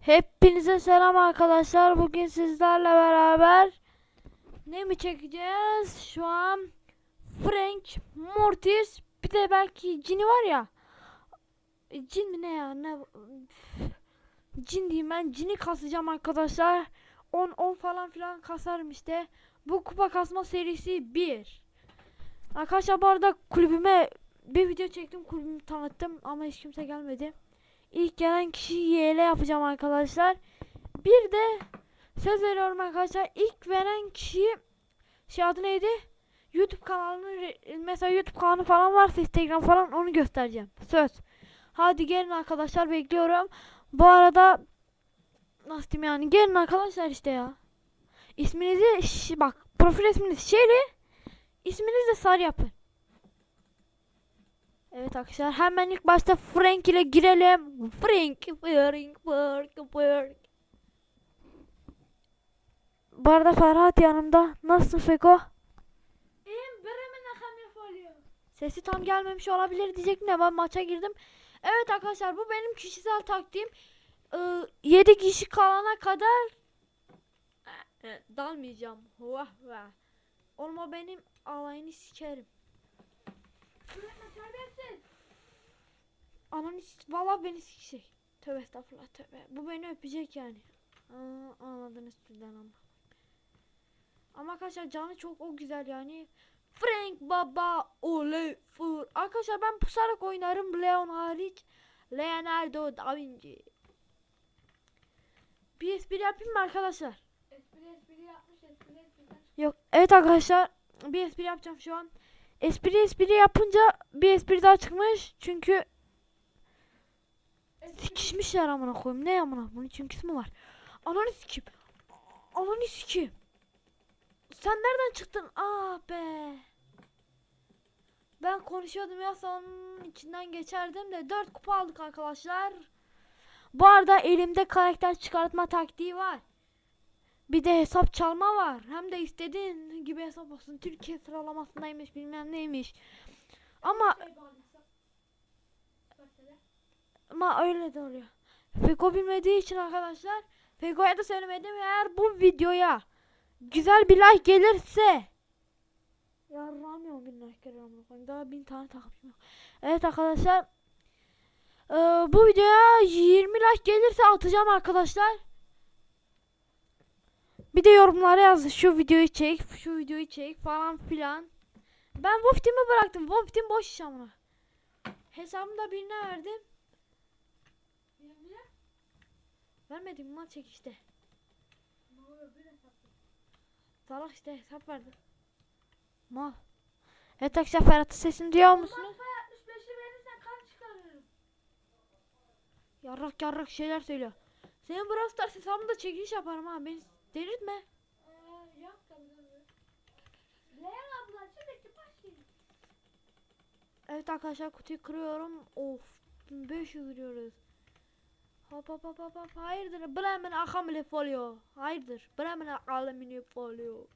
Hepinize selam arkadaşlar. Bugün sizlerle beraber ne mi çekeceğiz? Şu an Frank, Mortis, bir de belki Cini var ya. E, Cin mi ne ya? Ne? Cin diyeyim ben. Cini kasacağım arkadaşlar. 10 10 falan filan kasarım işte. Bu kupa kasma serisi 1. Arkadaşlar bu arada kulübüme bir video çektim. Kulübümü tanıttım ama hiç kimse gelmedi. İlk gelen kişiyi YL yapacağım arkadaşlar. Bir de söz veriyorum arkadaşlar. İlk veren kişiyi şey adı neydi? YouTube kanalını mesela YouTube kanalı falan varsa Instagram falan onu göstereceğim. Söz. Hadi gelin arkadaşlar bekliyorum. Bu arada nasıl diyeyim yani gelin arkadaşlar işte ya. İsminizi bak profil isminiz şeyli. İsminizi de sarı yapın. Evet arkadaşlar hemen ilk başta Frank ile girelim. Frank, Frank, Frank, Frank. Bu arada Ferhat yanımda. Nasılsın Feko? İyiyim Bremen akam yapıyor. Sesi tam gelmemiş olabilir diyecektim de ben maça girdim. Evet arkadaşlar bu benim kişisel taktiğim. Ee, 7 kişi kalana kadar Ee, dalmayacağım. Vah vah. Olma benim alayını sikerim. Ananı valla beni sikecek. Tövbe estağfurullah tövbe. Bu beni öpecek yani. Aa, anladınız sizden ama. Ama arkadaşlar canı çok o güzel yani. Frank baba oley fur. Arkadaşlar ben pusarak oynarım Leon hariç. Leonardo da Vinci. Bir espri yapayım mı arkadaşlar? Espri espri yapmış espri espriden. Yok. Evet arkadaşlar bir espri yapacağım şu an. Espri espri yapınca bir espri daha çıkmış. Çünkü Espri Sikişmişler amına koyayım. Ne amına? Bunun çünküsü mü var? Ananı sikeyim. Ananı sikeyim. Sen nereden çıktın? Ah be. Ben konuşuyordum ya onun içinden geçerdim de 4 kupa aldık arkadaşlar. Bu arada elimde karakter çıkartma taktiği var. Bir de hesap çalma var. Hem de istediğin gibi hesap olsun. Türkiye sıralamasındaymış bilmem neymiş. Ama şey. Ama öyle de oluyor. Feko bilmediği için arkadaşlar Feko'ya da söylemedim eğer bu videoya güzel bir like gelirse Yarramıyorum bin like koyayım. Daha bin tane yok. Evet arkadaşlar eee, bu videoya 20 like gelirse atacağım arkadaşlar. Bir de yorumlara yazın şu videoyu çek, şu videoyu çek falan filan. Ben Wolf Team'i bıraktım. Wolf Team boş iş amına. Hesabımı da birine verdim. Niye niye? Vermedim mal çek işte. Salak işte hesap verdim. Mal. Evet arkadaşlar Ferhat'ın sesini duyuyor musunuz? Ulan pay 65'i verirsen kan çıkarırım. Yarrak yarrak şeyler söylüyor. Senin Brawl Stars hesabında çekiliş yaparım ha. Beni delirtme. Eee yok. Leon abla sürekli başlayın. Evet arkadaşlar kutuyu kırıyorum. Of. 500 vuruyoruz. Hop hop hop hop hop. Hayırdır? Bremen akamile folyo. Hayırdır? Bremen akamile folyo.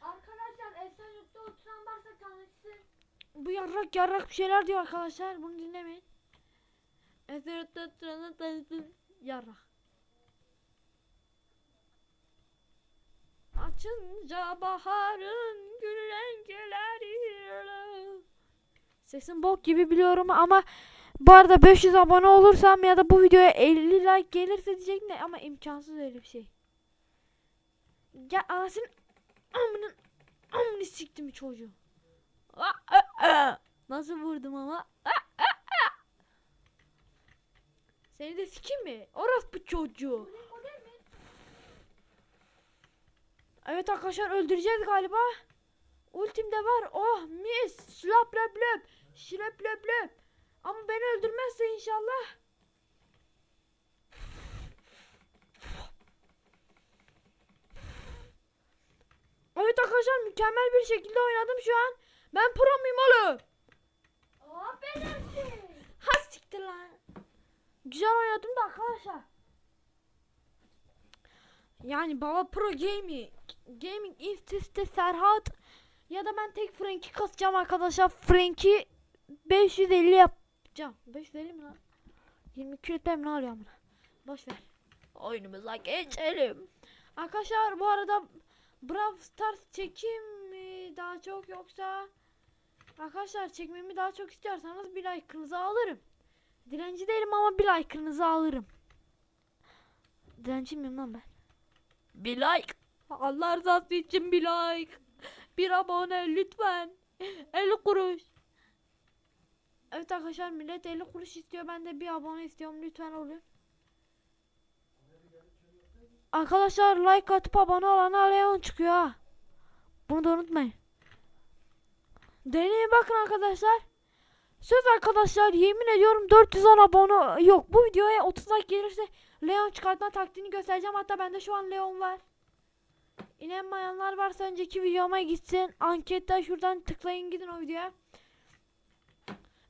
Arkadaşlar Esenyurt'ta oturan varsa tanışsın. Bu yarrak yarrak bir şeyler diyor arkadaşlar. Bunu dinlemeyin. Eserette tıranı tanıtın. Yarrak. Açınca baharın gül renkleri. Sesim bok gibi biliyorum ama bu arada 500 abone olursam ya da bu videoya 50 like gelirse diyecek ne ama imkansız öyle bir şey. Ya anasını amının amını siktim çocuğu. Aa, aa, aa. Nasıl vurdum ama? Seni de sikeyim mi? Orospu çocuğu. Evet arkadaşlar öldüreceğiz galiba. Ultim var. Oh mis. Şlap löp löp. Şlap löp löp. Ama beni öldürmezse inşallah. Evet arkadaşlar mükemmel bir şekilde oynadım şu an. Ben pro muyum oğlum? Ha siktir lan. Güzel oynadım da arkadaşlar. Yani baba pro gaming. Gaming ististe Serhat. Ya da ben tek Frank'i kasacağım arkadaşlar. Frank'i 550 yapacağım. 550 mi lan? 20 kilitler mi ne alıyor amına? Boş ver. oyunumuza geçelim. Arkadaşlar bu arada Brawl Stars çekeyim mi daha çok yoksa Arkadaşlar çekmemi daha çok istiyorsanız bir like'ınızı alırım. Dilenci değilim ama bir like'ınızı alırım. Dilenci miyim lan ben? Bir like. Allah rızası için bir like. Bir abone lütfen. 50 kuruş. Evet arkadaşlar millet 50 kuruş istiyor. Ben de bir abone istiyorum. Lütfen olun. Arkadaşlar like atıp abone olana Leon çıkıyor. Bunu da unutmayın. Deneyin bakın arkadaşlar. Söz arkadaşlar yemin ediyorum 410 abone yok. Bu videoya 30 like gelirse Leon çıkartma taktiğini göstereceğim. Hatta bende şu an Leon var. İnanmayanlar varsa önceki videoma gitsin. Ankette şuradan tıklayın gidin o videoya.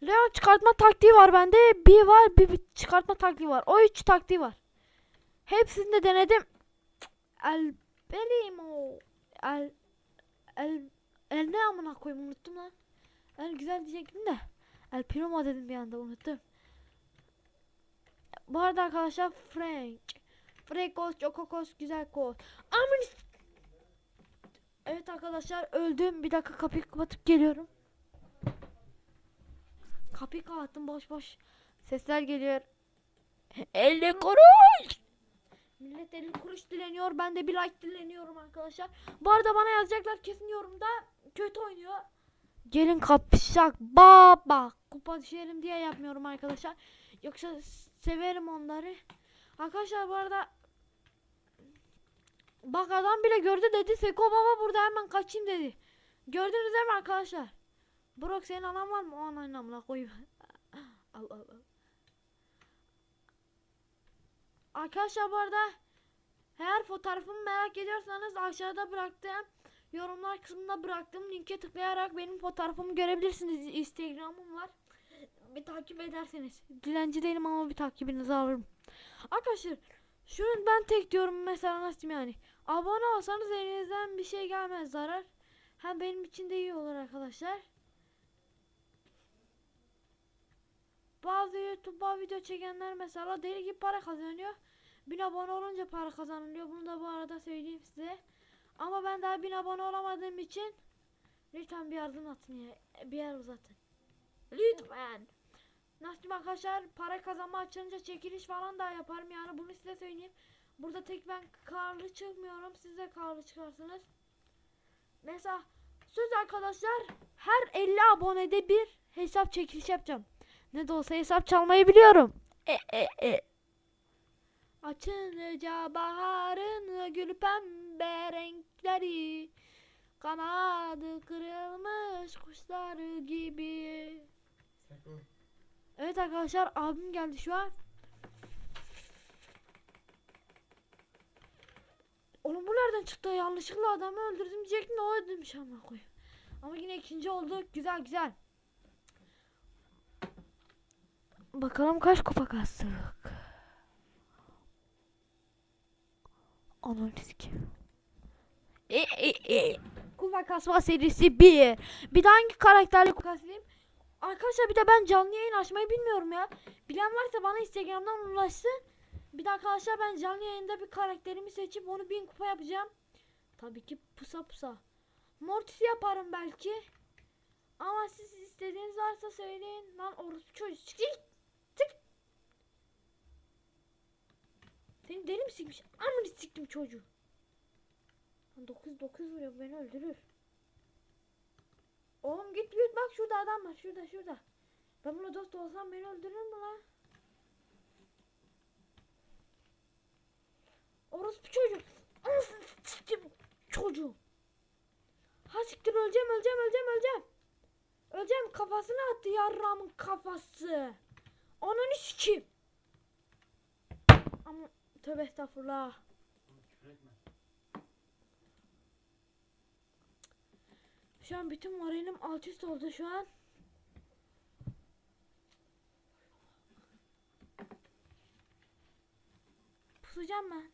Leon çıkartma taktiği var bende. Bir var bir, bir çıkartma taktiği var. O üç taktiği var. Hepsini de denedim. El Primo. El El El ne amına koyayım unuttum lan. El güzel diyecektim de. El Primo dedim bir anda unuttum. Bu arada arkadaşlar Frank. Frekos, Çokokos, güzel kod. Amin. Evet arkadaşlar öldüm. Bir dakika kapıyı kapatıp geliyorum. Kapıyı kapattım boş boş. Sesler geliyor. 50 kuruş. Millet 50 kuruş dileniyor. Ben de bir like dileniyorum arkadaşlar. Bu arada bana yazacaklar kesin yorumda. Kötü oynuyor. Gelin kapışak. Baba. Kupa düşerim diye yapmıyorum arkadaşlar. Yoksa severim onları. Arkadaşlar bu arada Bak adam bile gördü dedi. Seko baba burada hemen kaçayım dedi. Gördünüz değil mi arkadaşlar? Brock senin anan var mı? O ananın amına koyayım. al al al. Arkadaşlar bu arada eğer fotoğrafımı merak ediyorsanız aşağıda bıraktığım yorumlar kısmında bıraktığım linke tıklayarak benim fotoğrafımı görebilirsiniz. Instagram'ım var. Bir takip ederseniz. Dilenci değilim ama bir takibinizi alırım. Arkadaşlar şunu ben tek diyorum mesela nasıl yani. Abone olsanız elinizden bir şey gelmez zarar. Hem benim için de iyi olur arkadaşlar. Bazı YouTube'a video çekenler mesela deli gibi para kazanıyor. 1000 abone olunca para kazanılıyor. Bunu da bu arada söyleyeyim size. Ama ben daha 1000 abone olamadığım için lütfen bir yardım atın ya. Bir yer uzatın. Lütfen. Nasıl arkadaşlar para kazanma açılınca çekiliş falan da yaparım yani bunu size söyleyeyim. Burada tek ben karlı çıkmıyorum. Siz de karlı çıkarsınız. Mesela söz arkadaşlar her 50 abonede bir hesap çekiliş yapacağım. Ne de olsa hesap çalmayı biliyorum. E e e. Açınca baharın gül pembe renkleri Kanadı kırılmış kuşları gibi Evet arkadaşlar abim geldi şu an Oğlum bu nereden çıktı yanlışlıkla adamı öldürdüm diyecektim de o öldürmüş ama koy. Ama yine ikinci olduk güzel güzel Bakalım kaç kupa kastık sikeyim. E, e, e. Kupa kasma serisi 1. Bir de hangi karakterle kupa kasayım? Arkadaşlar bir de ben canlı yayın açmayı bilmiyorum ya. Bilen varsa bana Instagram'dan ulaşsın. Bir de arkadaşlar ben canlı yayında bir karakterimi seçip onu 1000 kupa yapacağım. Tabii ki pusa pusa. Mortis yaparım belki. Ama siz istediğiniz varsa söyleyin. Lan orospu çocuk. Seni deli mi sikmiş? Amını siktim çocuğu. 9 9 vuruyor beni öldürür. Oğlum git git bak şurada adam var şurada şurada. Ben bununla dost olsam beni öldürür mü lan? Orospu çocuğu. Anasını siktim çocuğu. Ha siktir öleceğim öleceğim öleceğim öleceğim. Öleceğim kafasına attı yarramın kafası. Ananı sikeyim. Tövbe estağfurullah. Şu an bütün moralim alt üst oldu şu an. Pusacağım ben.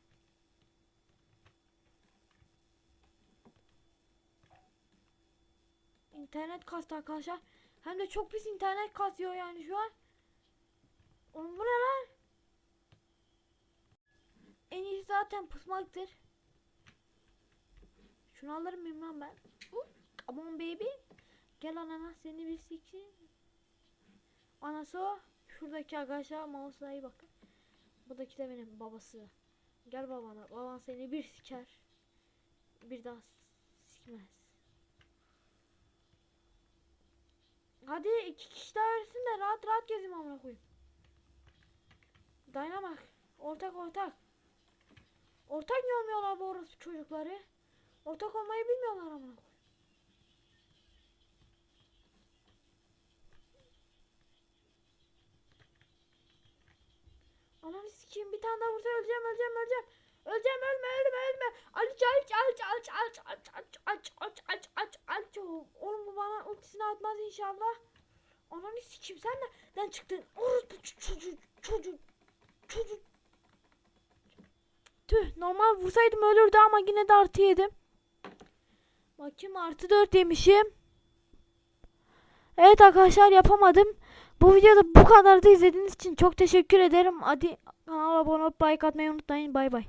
İnternet kastı arkadaşlar. Hem de çok pis internet kasıyor yani şu an. Oğlum bu ne lan? Zaten pusmaktır. Şunu alır mıyım ben? Come on baby. Gel anana seni bir siksin. Anası o. Şuradaki arkadaşlar mouse'a iyi bakın. Buradaki de benim babası. Gel babana. Baban seni bir siker. Bir daha sikmez. Hadi iki kişi daha versin de rahat rahat gezeyim amına koyayım. Dayanamak. Ortak ortak. Ortak niye olmuyorlar bu orospu çocukları? Ortak olmayı bilmiyorlar koyayım. Ananı sikeyim bir tane daha vursa öleceğim öleceğim öleceğim. Öleceğim ölme ölme ölme. Aç aç aç aç aç aç aç aç aç aç aç aç Oğlum bu bana ultisini atmaz inşallah. Ananı sikeyim sen nereden çıktın? Orospu çocuk çocuk çocuk. Tüh normal vursaydım ölürdü ama yine de artı yedim. Bakayım artı 4 yemişim. Evet arkadaşlar yapamadım. Bu videoda bu kadar da izlediğiniz için çok teşekkür ederim. Hadi kanala abone olup like atmayı unutmayın. Bay bay.